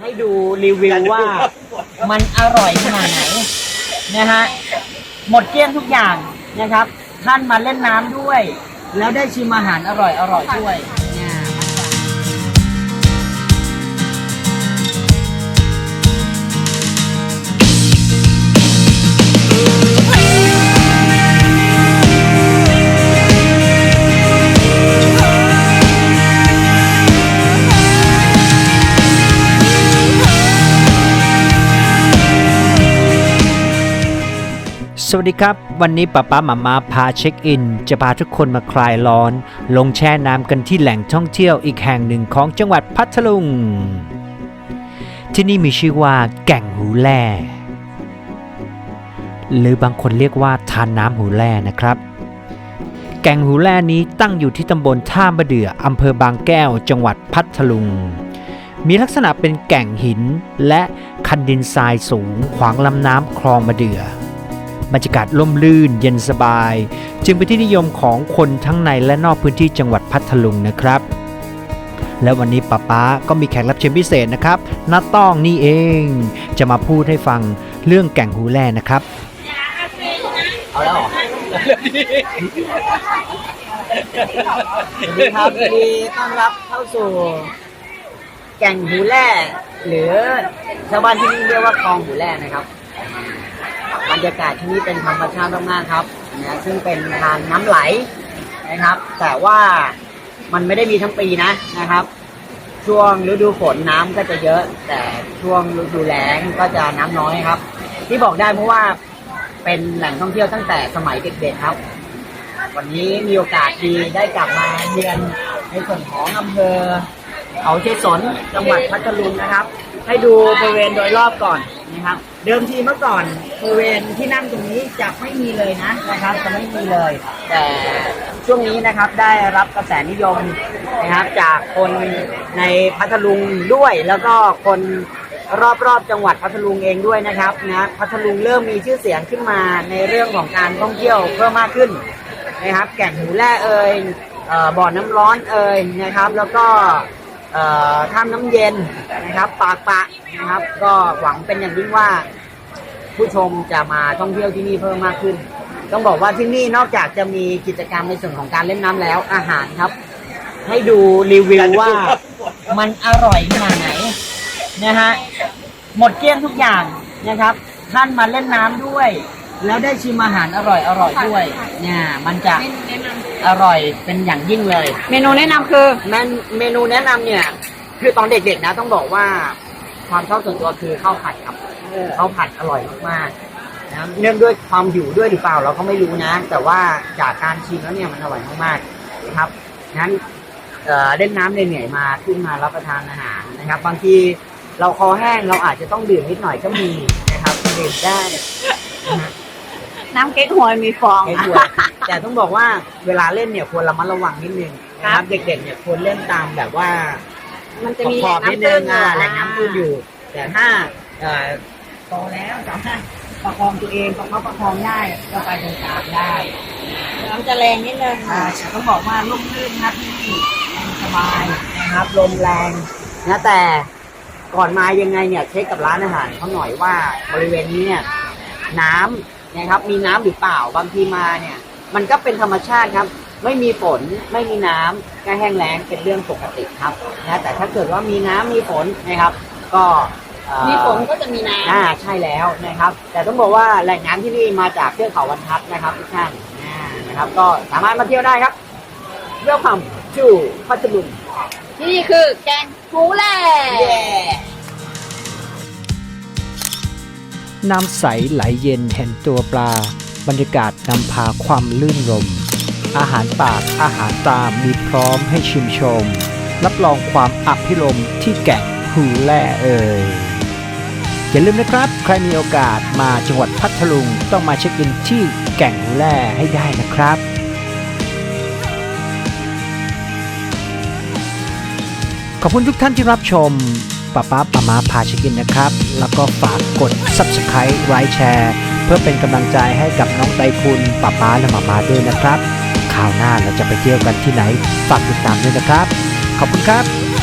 ให้ดูรีวิวว่ามันอร่อยขนาดไหนนะฮะหมดเกลี้ยงทุกอย่างนะครับ ท่านมาเล่นน้ำด้วย แล้วได้ชิมอาหารอร่อยอร่อยด้วย สวัสดีครับ วันนี้ป้าป้าหมามาพาเช็คอิน จะพาทุกคนมาคลายร้อน ลงแช่น้ำกันที่แหล่งท่องเที่ยวอีกแห่งหนึ่งของจังหวัดพัทลุง ที่นี่มีชื่อว่าแก่งหูแล่หรือบางคนเรียกว่าทานน้ำหูแล่นะครับ แก่งหูแล่นี้ตั้งอยู่ที่ตำบลท่ามะเดื่ออำเภอบางแก้ว จังหวัดพัทลุง มีลักษณะเป็นแก่งหินและคันดินทรายสูงขวางลำน้ำคลองมะเดื่อ บรรยากาศร่มรื่นเย็นสบาย จึงเป็นที่นิยมของคนทั้งในและนอกพื้นที่จังหวัดพัทลุงนะครับ และวันนี้ป้าป๊าก็มีแขกรับเชิญพิเศษนะครับน้าต้องนี่เอง จะมาพูดให้ฟังเรื่องแก่งหูแล่นะครับเอาแล้วสวัสดีครับยินดีต้อนรับเข้าสู่แก่งหูแร่หรือชาวบ้านที่นี่เรียกว่าคลองหูแร่นะครับ ยากาศที่นี่เป็นธรรมชาติมากๆครับนะซึ่งเป็นทางน้ำไหลนะครับ แต่ว่ามันไม่ได้มีทั้งปีนะนะครับ ช่วงฤดูฝนน้ำก็จะเยอะ แต่ช่วงฤดูแล้งก็จะน้ำน้อยครับ ที่บอกได้เพราะว่าเป็นแหล่งท่องเที่ยวตั้งแต่สมัยเด็กๆครับ วันนี้มีโอกาสดีได้กลับมาเยือนในส่วนของอำเภอเขาเชสนจังหวัดพัทลุงนะครับ ให้ดูบริเวณโดยรอบก่อนนะครับ เดิมทีเมื่อก่อนบริเวณที่นั่งตรงนี้จะไม่มีเลยนะนะครับจะไม่มีเลย แต่ช่วงนี้นะครับได้รับกระแสนิยมนะครับจากคนในพัทลุงด้วย แล้วก็คนรอบๆจังหวัดพัทลุงเองด้วยนะครับนะพัทลุงเริ่มมีชื่อเสียงขึ้นมาในเรื่องของการท่องเที่ยวเพิ่มมากขึ้นนะครับ แก่งหูแร่เอ่ยบ่อน้ำร้อนเอ่ยนะครับ แล้วก็ เอ่อถ้ำน้ำเย็นนะครับปากปะนะครับ ก็หวังเป็นอย่างยิ่งว่า ผู้ชมจะมาท่องเที่ยวที่นี่เพิ่มมากขึ้น ต้องบอกว่าที่นี่นอกจากจะมีกิจกรรมในส่วนของการเล่นน้ำแล้ว อาหารครับ ให้ดูรีวิวว่ามันอร่อยขนาดไหนนะฮะหมดเกลี้ยงทุกอย่างนะครับ ท่านมาเล่นน้ำด้วย แล้วได้ชิมอาหารอร่อยอร่อยด้วยเนี่ยมันจะอร่อยเป็นอย่างยิ่งเลย เมนูแนะนำคือเมนเมนูแนะนำเนี่ย คือตอนเด็กๆนะต้องบอกว่า ความชอบส่วนตัวคือข้าวผัดครับข้าวผัดอร่อยมากๆนะเนื่องด้วยความหิวด้วยหรือเปล่าเราก็ไม่รู้นะ แต่ว่าจากการชิมแล้วเนี่ยมันอร่อยมากๆนะครับงั้นเอ่อเล่นน้ำเหนื่อยๆมาขึ้นมารับประทานอาหารนะครับ บางทีเราคอแห้งเราอาจจะต้องดื่มนิดหน่อยก็มีนะครับดื่มได้นะฮะ น้ำเก๊กฮวยมีฟองไม่ควรแต่ต้องบอกว่าเวลาเล่นเนี่ยควรระมัดระวังนิดนึงนะครับเด็กๆเนี่ยควรเล่นตามแบบว่ามันจะมีขอบๆนิดนึงอะแหล่งน้ำตื้นออยู่ แต่ถ้าเอ่อโตแล้วสามารถประคองตัวเองประคับประคองได้ก็ไปตรงกลางได้น้ำจะแรงนิดนึงอ่าแต่ต้องบอกว่าร่มรื่นนะที่นี่สบายนะครับลมแรงนะแต่ก่อนมายังไงเนี่ยเช็คกับร้านอาหารเขาหน่อยว่าบริเวณนี้เนี่ยน้ำ นะครับ มีน้ำหรือเปล่าบางทีมาเนี่ย มันก็เป็นธรรมชาติครับ ไม่มีฝนไม่มีน้ำก็แห้งแล้งเป็นเรื่องปกติครับนะแต่ถ้าเกิดว่ามีน้ำมีฝนนะครับ ก็เอ่อมีฝนก็จะมีน้อ่าใช่แล้วนะครับ แต่ต้องบอกว่าแหล่งน้ำที่นี่มาจากเทือกเขาวันทับนะครับทุกท่านอ่านะครับ ก็สามารถมาเที่ยวได้ครับเรื่องความจูพัทลุงำที่นี่คือแกงหูแหล่ น้ำใสไหลเย็นเห็นตัวปลา บรรยากาศนำพาความลื่นลม อาหารปากอาหารตามมีพร้อมให้ชิมชม รับรองความอับพิลมที่แก่งหูแล่เอ่ยอย่าลืมนะครับ ใครมีโอกาสมาจังหวัดพัทลุงต้องมาเช็คอินที่แก่งหูแล่ให้ได้นะครับขอบคุณทุกท่านที่รับชม ป้าป้าปามาพาชิกินนะครับ แล้วก็ฝากกด Subscribe ไลค์แชร์เพื่อเป็นกำลังใจให้กับน้องไตคุณป้าป้าและมามาด้วยนะครับคราวหน้าเราจะไปเที่ยวกันที่ไหน ฝากติดตามด้วยนะครับ ขอบคุณครับ